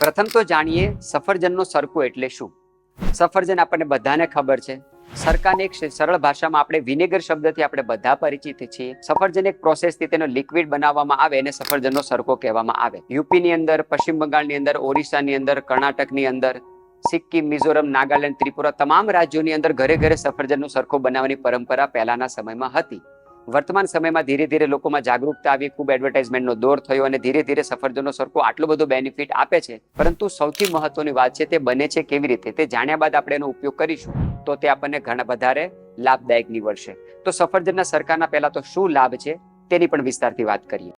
પ્રથમ તો જાણીએ સફરજનનો સરકો એટલે શું? સફરજન આપણને બધાને ખબર છે. સરકાને એક સરળ ભાષામાં આપણે વિનેગર શબ્દથી આપણે બધા પરિચિત છીએ. સફરજન એક પ્રોસેસથી તેનો લિક્વિડ બનાવવામાં આવે એને સફરજનનો સરકો કહેવામાં આવે. યુપીની અંદર, પશ્ચિમ બંગાળની અંદર, ઓરિસ્સાની અંદર, કર્ણાટકની અંદર, સિક્કિમ, મિઝોરમ, નાગાલેન્ડ, ત્રિપુરા, તમામ રાજ્યોની અંદર ઘરે ઘરે સફરજનનો સરખો બનાવવાની પરંપરા પહેલાના સમયમાં હતી. વર્તમાન સમયમાં ધીરે ધીરે લોકોમાં જાગૃતતા આવી, ખૂબ એડવર્ટાઇઝમેન્ટનો દોર થયો અને ધીરે ધીરે સફરજનનો સરખો આટલો બધો બેનિફિટ આપે છે. પરંતુ સૌથી મહત્વની વાત છે તે બને છે કેવી રીતે? તે જાણ્યા બાદ આપણે એનો ઉપયોગ કરીશું. તો તે આપણને ઘણા વધારે લાભદાયક નીવડશે. તો સફરજનના સરકારના પહેલા તો શું લાભ છે? તેની પણ વિસ્તારથી વાત કરીએ.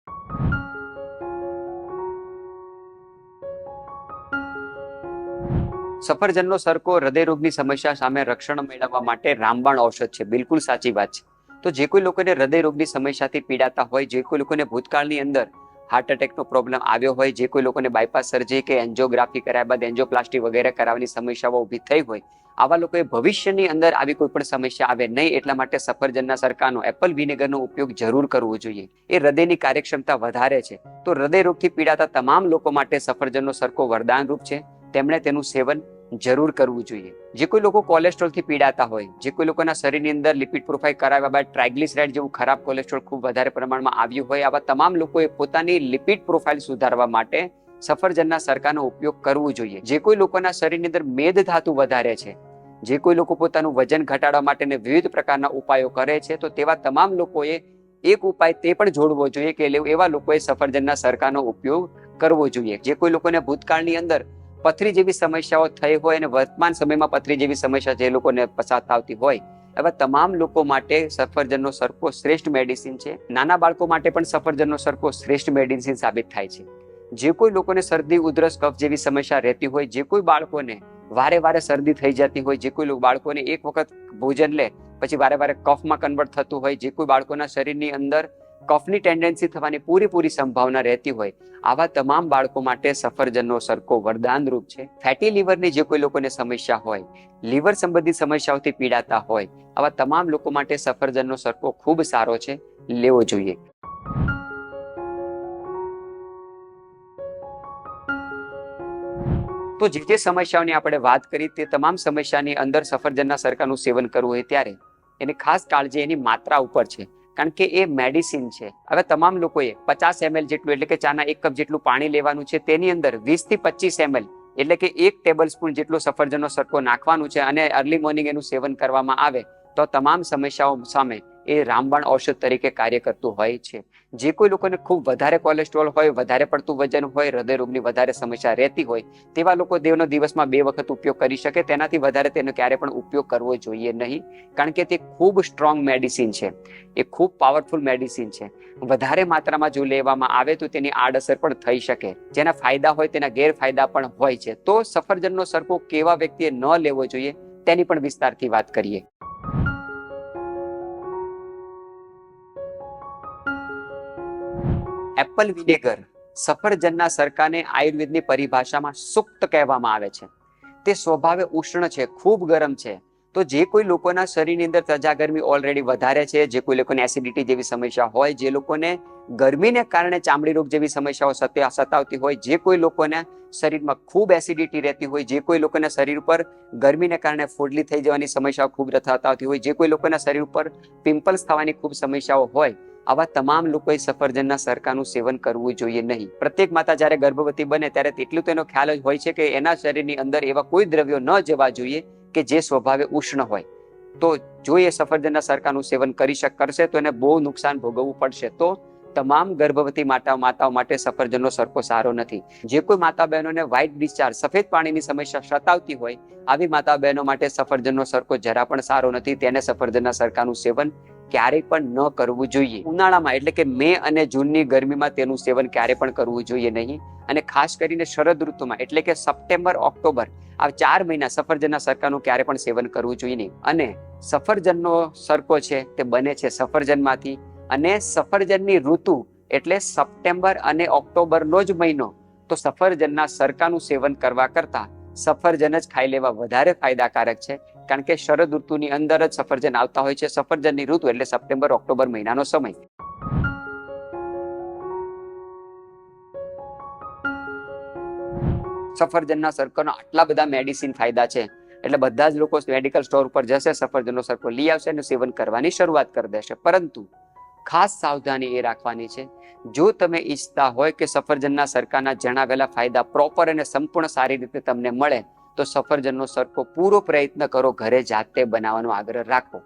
સફરજનનો સરકો હૃદયરોગની સમસ્યા સામે રક્ષણ મેળવવા માટે રામબાણ ઔષધ છે. બિલકુલ સાચી વાત છે. તો જે કોઈ લોકોને હૃદયરોગની સમસ્યાથી પીડાતા હોય, જે કોઈ લોકોને ભૂતકાળની અંદર હાર્ટ એટેકનો પ્રોબ્લેમ આવ્યો હોય, જે કોઈ લોકોને બાયપાસ સર્જરી કે એન્જિયોગ્રાફી કરાયા બાદ એન્જિયોપ્લાસ્ટી વગેરે કરાવવાની સમસ્યાઓ ઊભી થઈ હોય, આવા લોકોએ ભવિષ્યની અંદર આવી કોઈ પણ સમસ્યા આવે નહીં, એટલા માટે સફરજનના સરકારનો એપલ વિનેગરનો ઉપયોગ જરૂર કરવો જોઈએ. એ હૃદયની કાર્યક્ષમતા વધારે છે. તો હૃદય રોગથી પીડાતા તમામ લોકો માટે સફરજનનો સરકો વરદાનરૂપ છે. તેમણે તેનું સેવન જરૂર કરવું જોઈએ. જે કોઈ લોકો કોલેસ્ટ્રોલથી પીડાતા હોય, જે કોઈ લોકોના શરીરની અંદર લિપિડ પ્રોફાઇલ કરાવ્યા બાદ ટ્રાઇગ્લિસરાઇડ જેવું ખરાબ કોલેસ્ટ્રોલ ખૂબ વધારે પ્રમાણમાં આવ્યું હોય, આવા તમામ લોકોએ પોતાની લિપિડ પ્રોફાઇલ સુધારવા માટે સફરજનના સરકાનો ઉપયોગ કરવો જોઈએ. જે કોઈ લોકોના શરીરની અંદર મેદ ધાતુ વધારે છે, જે કોઈ લોકો પોતાનું વજન ઘટાડવા માટેને વિવિધ પ્રકારના ઉપાયો કરે છે, તો તેવા તમામ લોકોએ એક ઉપાય તે પણ જોડવો જોઈએ કે એવા લોકોએ સફરજનના સરકાનો ઉપયોગ કરવો જોઈએ. જે કોઈ લોકોને ભૂતકાળની અંદર પથરી જેવી સમસ્યાઓ થઈ હોય અને વર્તમાન સમયમાં પથરી જેવી સમસ્યા જે લોકોને પસાર થતી હોય, એવા તમામ લોકો માટે સફરજનનો સરકો શ્રેષ્ઠ મેડિસિન છે. નાના બાળકો માટે પણ સફરજનનો સરકો શ્રેષ્ઠ મેડિસિન સાબિત થાય છે. જે કોઈ લોકોને શરદી, ઉધરસ, કફ જેવી સમસ્યા રહેતી હોય, જે કોઈ બાળકોને વારે વારે શરદી થઈ જતી હોય, જે કોઈ બાળકોને એક વખત ભોજન લે, પછી વારે વારે કફમાં કન્વર્ટ થતું હોય, જે કોઈ બાળકોના શરીરની અંદર કફની ટેન્ડન્સી થવાની પૂરેપૂરી સંભાવના રહેતી હોય, આવા તમામ બાળકો માટે સફરજનનો સરકો વરદાન રૂપ છે. ફેટી લીવરની જે કોઈ લોકોને સમસ્યા હોય લીવર સંબંધિત સમસ્યાઓથી પીડાતા હોય, આવા તમામ લોકો માટે સફરજનનો સરકો ખૂબ સારો છે. લેવો જોઈએ. તો જે જે સમસ્યાઓની આપણે વાત કરી, તે તમામ સમસ્યાની અંદર સફરજનના સરકાનું સેવન કરવું હોય ત્યારે, એની ખાસ કાળજી એની માત્રા ઉપર છે. કારણ કે એ મેડિસિન છે. હવે તમામ લોકોએ પચાસ એમએલ જેટલું, એટલે કે ચાના એક કપ જેટલું પાણી લેવાનું છે, તેની અંદર વીસથી પચીસ એમએલ એટલે કે એક ટેબલ સ્પૂન જેટલો સફરજનનો સરકો નાખવાનું છે અને અર્લી મોર્નિંગ એનું સેવન કરવામાં આવે, તો તમામ સમસ્યાઓ સામે એ રામબાણ ઔષધ તરીકે કાર્ય કરતું હોય છે. જે કોઈ લોકોને ખૂબ વધારે કોલેસ્ટ્રોલ હોય, વધારે પડતું વજન હોય, હૃદય રોગની વધારે સમસ્યા રહેતી હોય, તેવા લોકો દેવનો દિવસમાં બે વખત ઉપયોગ કરી શકે. તેનાથી વધારે તેનો ક્યારે પણ ઉપયોગ કરવો જોઈએ નહીં. કારણ કે તે ખૂબ સ્ટ્રોંગ મેડિસિન છે. એ ખૂબ પાવરફુલ મેડિસિન છે. વધારે માત્રામાં જો લેવામાં આવે તો તેની આડઅસર પણ થઈ શકે. જેના ફાયદા હોય, તેના ગેરફાયદા પણ હોય છે. તો સફરજનનો સરકો કેવા વ્યક્તિએ ન લેવો જોઈએ, તેની પણ વિસ્તારથી વાત કરીએ. એપલ વિનેગર સફરજનના સરકાને આયુર્વેદની પરિભાષામાં સુક્ત કહેવામાં આવે છે. તે સ્વભાવે ઉષ્ણ છે, ખૂબ ગરમ છે. તો જે કોઈ લોકોના શરીરની અંદર તજા ગરમી ઓલરેડી વધારે છે, જે કોઈ લોકોને એસિડિટી જેવી સમસ્યા હોય, જે લોકોને ગરમીને કારણે ચામડી રોગ જેવી સમસ્યાઓ સતાવતી હોય, જે કોઈ લોકોને શરીરમાં ખૂબ એસિડિટી રહેતી હોય, જે કોઈ લોકોના શરીર ઉપર ગરમીને કારણે ફોડલી થઈ જવાની સમસ્યાઓ ખૂબ થતાવતી હોય, જે કોઈ લોકોના શરીર ઉપર પિમ્પલ્સ થવાની ખૂબ સમસ્યાઓ હોય આવા તમામ લોકોએ સફરજનના સરકાનું સેવન કરવું જોઈએ નહીં. પ્રત્યેક માતા જ્યારે ગર્ભવતી બને ત્યારે તેટલું તેનો ખ્યાલ જ હોય છે કે એના શરીરની અંદર એવા કોઈ દ્રવ્યો ન જવા જોઈએ કે જે સ્વભાવે ઉષ્ણ હોય. તો જો એ સફરજનના સરકાનું સેવન કરી શક, કરશે તો એને બહુ નુકસાન ભોગવવું પડશે. તો તમામ ગર્ભવતી માતા, માતાઓ માટે સફરજનનો સરકો સારો નથી. જે કોઈ માતા બહેનોને વ્હાઇટ ડિસ્ચાર્જ સફેદ પાણીની સમસ્યા સતાવતી હોય, આવી માતા બહેનો માટે સફરજનનો સરકો જરા પણ સારો નથી. તેને સફરજનના સરકાનું સેવન ક્યારેય પણ ન કરવું જોઈએ. ઉનાળામાં એટલે કે મે અને જૂનની ગરમીમાં તેનું સેવન ક્યારે પણ કરવું જોઈએ નહીં. અને ખાસ કરીને શરદ ઋતુમાં એટલે કે સપ્ટેમ્બર, ઓક્ટોબર, આ ચાર મહિના સફરજનના સરકાનું ક્યારે પણ સેવન કરવું જોઈએ નહીં. અને સફરજનનો સરકો છે તે બને છે સફરજનમાંથી. અને સફરજનની ઋતુ એટલે સપ્ટેમ્બર અને ઓક્ટોબરનો જ મહિનો. તો સફરજનના સરકાનું સેવન કરવા કરતા સફરજન જ ખાઈ લેવા વધારે ફાયદાકારક છે. કારણ કે શરદ ઋતુની અંદર જ સફરજન આવતા હોય છે. સફરજનની ઋતુ એટલે સપ્ટેમ્બર, ઓક્ટોબર મહિનાનો સમય. સફરજનના સરકોના આટલા બધા મેડિસિન ફાયદા છે. એટલે બધા જ લોકો મેડિકલ સ્ટોર ઉપર જશે, સફરજનનો સરકો લઈ આવશે અને સેવન કરવાની શરૂઆત કરી દેશે. પરંતુ ખાસ સાવધાની એ રાખવાની છે. જો તમે ઈચ્છતા હોય કે સફરજનના સરકાના જણાવેલા ફાયદા પ્રોપર અને સંપૂર્ણ સારી રીતે તમને મળે તો સફરજનનો સરકો પૂરો પ્રયત્ન કરો, ઘરે જાતે બનાવવાનો આગ્રહ રાખો.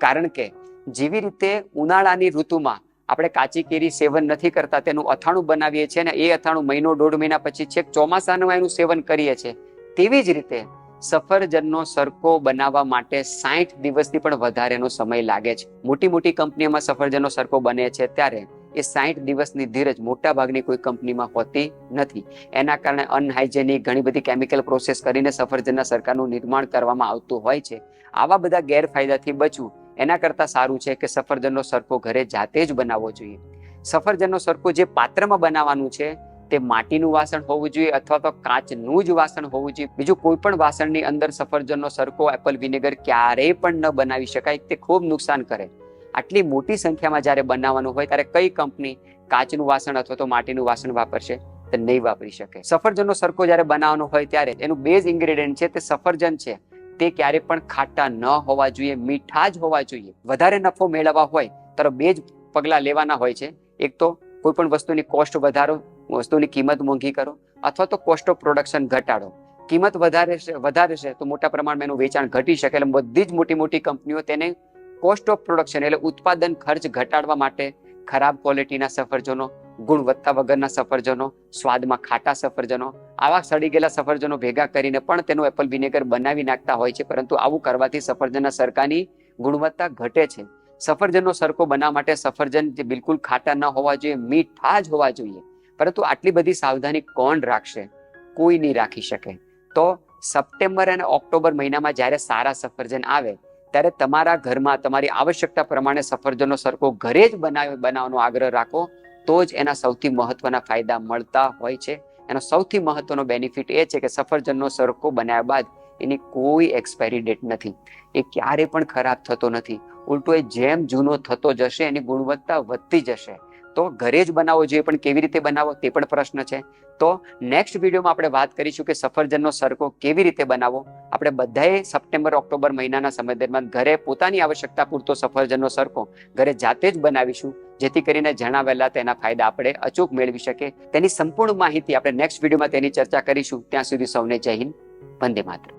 કારણ કે જેવી રીતે ઉનાળાની ઋતુમાં આપણે કાચી કેરી સેવન નથી કરતા, તેનું અથાણું બનાવીએ છીએ ને એ અથાણું મહિનો, દોઢ મહિના પછી છેક ચોમાસાનું એનું સેવન કરીએ છીએ, તેવી જ રીતે સફરજનનો સરકો બનાવવા માટે સાઠ દિવસથી પણ વધારેનો સમય લાગે છે. મોટી મોટી કંપનીઓમાં સફરજનનો સરકો બને છે ત્યારે એ સાઠ દિવસની ધીરજ મોટા ભાગની કોઈ કંપનીમાં હોતી નથી. એના કારણે અનહાઇજેનિક ઘણી બધી કેમિકલ પ્રોસેસ કરીને સફરજનના સરકારનું નિર્માણ કરવામાં આવતું હોય છે. આવા બધા ગેરફાયદાથી બચવું એના કરતાં સારું છે કે સફરજનનો સરકો ઘરે જાતે જ બનાવવો જોઈએ. સફરજનનો સરકો જે પાત્રમાં બનાવવાનું છે તે માટીનું વાસણ હોવું જોઈએ અથવા તો કાચનું જ વાસણ હોવું જોઈએ. બીજું કોઈ પણ વાસણની અંદર સફરજનનો સરકો એપલ વિનેગર ક્યારેય પણ ન બનાવી શકાય. તે ખૂબ નુકસાન કરે. આટલી મોટી સંખ્યામાં જ્યારે બનાવવાનું હોય, ત્યારે કઈ કંપની કાચનું વાસણ અથવા તો માટીનું વાસણ વાપરશે? તે નહીં વાપરી શકે. સફરજનનો સરકો જ્યારે બનાવવાનો હોય ત્યારે એનું બેઝ ઇન્ગ્રેડિયન્ટ છે તે સફરજન છે. તે ક્યારે પણ ખાટા ન હોવા જોઈએ, મીઠા જ હોવા જોઈએ. વધારે નફો મેળવવા હોય, તો બે જ પગલા લેવાના હોય છે. એક તો કોઈ પણ વસ્તુની કોસ્ટ વધારો, વસ્તુની કિંમત મોંઘી કરો, અથવા તો કોસ્ટ ઓફ પ્રોડક્શન ઘટાડો. કિંમત વધારે વધારે છે, તો મોટા પ્રમાણમાં એનું વેચાણ ઘટી શકે, એટલે બધી જ મોટી મોટી કંપનીઓ તેને કોસ્ટ ઓફ પ્રોડક્શન એટલે ઉત્પાદન ખર્ચ ઘટાડવા માટે ખરાબ ક્વોલિટીના સફરજનો, ગુણવત્તા વગરના સફરજનો, સ્વાદમાં ખાટા સફરજનો, આવા સડી ગયેલા સફરજનો ભેગા કરીને પણ તેનું એપલ વિનેગર બનાવી નાખતા હોય છે, પરંતુ આવું કરવાથી સફરજનના સરકાની ગુણવત્તા ઘટે છે. સફરજનનો સરકો બનાવવા માટે સફરજન જે બિલકુલ ખાટા ન હોવા જોઈએ, મીઠા જ હોવા જોઈએ, પરંતુ આટલી બધી સાવધાની કોણ રાખશે? કોઈ નહીં રાખી શકે. તો સપ્ટેમ્બર અને ઓક્ટોબર મહિનામાં જ્યારે સારા સફરજન આવે ત્યારે તમારા ઘરમાં તમારી આવશ્યકતા પ્રમાણે સફરજનનો સરકો ઘરે જ બનાવી, બનાવવાનો આગ્રહ રાખો, તો જ એના સૌથી મહત્વના ફાયદા મળતા હોય છે. એનો સૌથી મહત્વનો બેનિફિટ એ છે કે સફરજનનો સરકો બનાવ્યા બાદ એની કોઈ એક્સપાયરી ડેટ નથી. એ ક્યારે પણ ખરાબ થતો નથી. ઉલટો એ જેમ જૂનો થતો જશે, એની ગુણવત્તા વધતી જશે. તો ઘરે જ બનાવવો જોઈએ પણ કેવી રીતે બનાવો તે પણ પ્રશ્ન છે. તો નેક્સ્ટ વિડીયોમાં આપણે વાત કરીશું કે સફરજનનો સરકો કેવી રીતે બનાવવો આપણે બધાએ સપ્ટેમ્બર, ઓક્ટોબર મહિનાના સમય દરમિયાન ઘરે પોતાની આવશ્યકતા પૂરતો સફરજનનો સરકો ઘરે જાતે જ બનાવીશું, જેથી કરીને જણાવેલા તેના ફાયદા આપણે અચૂક મેળવી શકીએ. તેની સંપૂર્ણ માહિતી આપણે નેક્સ્ટ વિડીયોમાં તેની ચર્ચા કરીશું. ત્યાં સુધી સૌને જય હિન્દ. વંદે માતરમ.